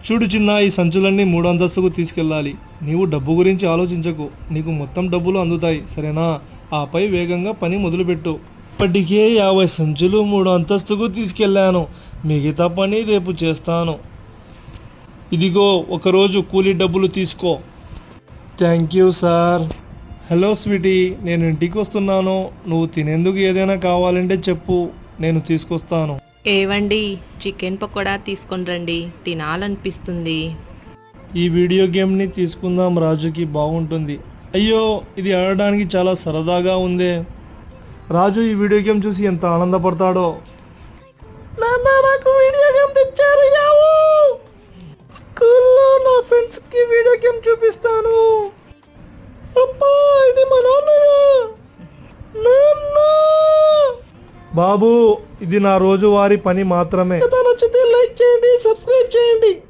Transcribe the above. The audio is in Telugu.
చూడు చిన్న ఈ సంచులన్నీ మూడు అంతస్తుకు తీసుకెళ్ళాలి. నీవు డబ్బు గురించి ఆలోచించకు. నీకు మొత్తం డబ్బులు అందుతాయి. సరేనా? ఆపై వేగంగా పని మొదలుపెట్టు. ఇప్పటికే యాభై సంచులు మూడు అంతస్తుకు తీసుకెళ్ళాను. మిగతా పని రేపు చేస్తాను. ఇదిగో ఒకరోజు కూలీ డబ్బులు తీసుకో. Thank you sir. Hello sweetie. నేను ఇంటికి వస్తున్నాను. నువ్వు తినేందుకు ఏదైనా కావాలంటే చెప్పు. నేను తీసుకొస్తాను. ఏవండి? చికెన్ పకోడా తీసుకొని రండి. తినాలనిపిస్తుంది. ఈ వీడియో గేమ్ని తీసుకుందాం. రాజుకి బాగుంటుంది. అయ్యో ఇది ఆడడానికి చాలా సరదాగా ఉందే. రాజు ఈ వీడియో గేమ్ చూసి ఎంత ఆనందపడతాడో. నాన్న నాకు వీడియో గేమ్ బాబు ఇది నా రోజువారీ పని మాత్రమే. నచ్చితే లైక్ చేయండి సబ్స్క్రైబ్ చేయండి.